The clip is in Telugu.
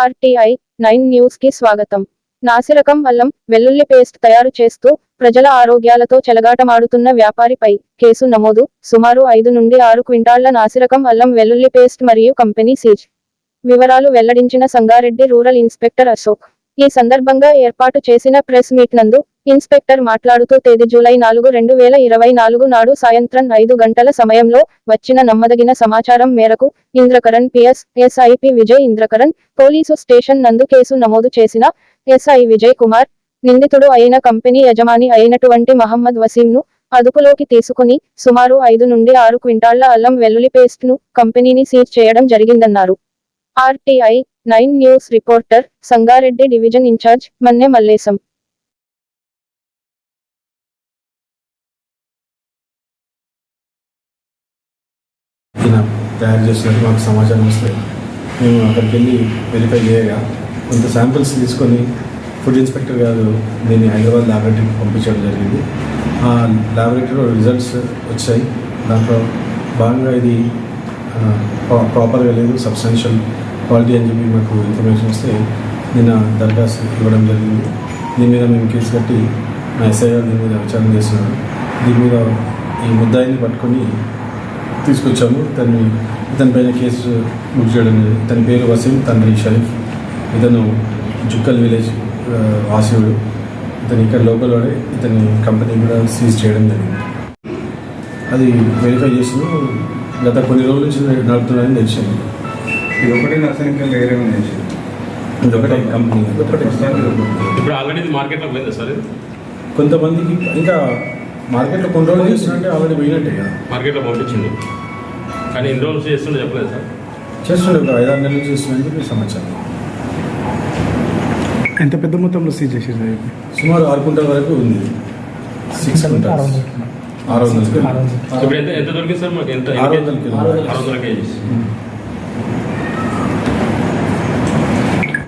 ఆర్టీఐ నైన్ న్యూస్కి స్వాగతం. నాసిరకం అల్లం వెల్లుల్లి పేస్ట్ తయారు చేస్తూ ప్రజల ఆరోగ్యాలతో చెలగాటమాడుతున్న వ్యాపారిపై కేసు నమోదు. సుమారు ఐదు నుండి ఆరు క్వింటాళ్ళ నాసిరకం అల్లం వెల్లుల్లి పేస్ట్ మరియు కంపెనీ సీజ్. వివరాలు వెల్లడించిన సంగారెడ్డి రూరల్ ఇన్స్పెక్టర్ అశోక్. ఈ సందర్భంగా ఏర్పాటు చేసిన ప్రెస్ మీట్ నందు ఇన్స్పెక్టర్ మాట్లాడుతూ తేదీ జూలై నాలుగు రెండు వేల ఇరవై నాలుగు నాడు సాయంత్రం ఐదు గంటల సమయంలో వచ్చిన నమ్మదగిన సమాచారం మేరకు Indrakaran PS SI P Vijay Indrakaran police station నందు కేసు నమోదు చేసిన ఎస్ఐ విజయ్ కుమార్ నిందితుడు అయిన కంపెనీ యజమాని అయినటువంటి మహమ్మద్ వసీంను అదుపులోకి తీసుకుని సుమారు ఐదు నుండి ఆరు క్వింటాళ్ళ అల్లం వెల్లుల్లి పేస్ట్ను కంపెనీని సీజ్ చేయడం జరిగిందన్నారు. RTI nine news reporter Sangareddy division incharge Manne Mallesham. తయారు చేసినట్టు మాకు సమాచారం వస్తే మేము అక్కడికి వెళ్ళి వెరిఫై చేయగా కొంత శాంపిల్స్ తీసుకొని ఫుడ్ ఇన్స్పెక్టర్ గారు దీన్ని హైదరాబాద్ ల్యాబొరేటరీకి పంపించడం జరిగింది. ఆ ల్యాబొరేటరీలో రిజల్ట్స్ వచ్చాయి. దాంట్లో భాగంగా ఇది ప్రాపర్గా లేదు సబ్స్టాన్షియల్ క్వాలిటీ అని చెప్పి మాకు ఇన్ఫర్మేషన్ వస్తే నిన్న దరఖాస్తు ఇవ్వడం జరిగింది. దీని మీద మేము కేసు కట్టి మా ఎస్ఐ గారు దీని మీద విచారణ చేస్తున్నారు దీని మీద ఈ ముద్దాయిని పట్టుకొని తీసుకొచ్చాము. తను ఇతని పైన కేసు బుక్ చేయడం తన పేరు వసీం తండ్రి షరీఫ్. ఇతను జుక్కల్ విలేజ్ ఆ, వాసియుడు. ఇతను ఇక్కడ లోకల్లోనే ఇతని కంపెనీ కూడా సీజ్ చేయడం జరిగింది. అది వెరిఫై చేసిన గత కొన్ని రోజుల నుంచి నడుపుతున్నాయని తెలిసింది. ఇది ఒకటి నర్సరీ ఇంకా వేరే ఉంది కంపెనీ ఇప్పుడు ఆల్రెడీ మార్కెట్లో పోయిందా సార్? కొంతమందికి ఇంకా మార్కెట్లో కొన్ని రోజులు చేస్తున్నట్టే ఆల్రెడీ పోయినట్టే కదా. మార్కెట్లో పంపించింది. కానీ ఎన్ని రోజులు చేస్తుండే చెప్పలేదు సార్. చేస్తుండే ఒక ఐదారు నెలల నుంచి చేస్తుందని చెప్పి సమాచారం. ఎంత పెద్ద మొత్తంలో సీజ్ చేసేది సుమారు ఆరు కుంటల వరకు ఉంది. సిక్స్ కుంటల్స్ ఆరు వందల కిలో. ఇప్పుడు ఎంత ఎంత దొరికింది సార్ మాకు? ఎంత ఆరు వందల కిలో. ఆరు వందల కేజీస్. あ!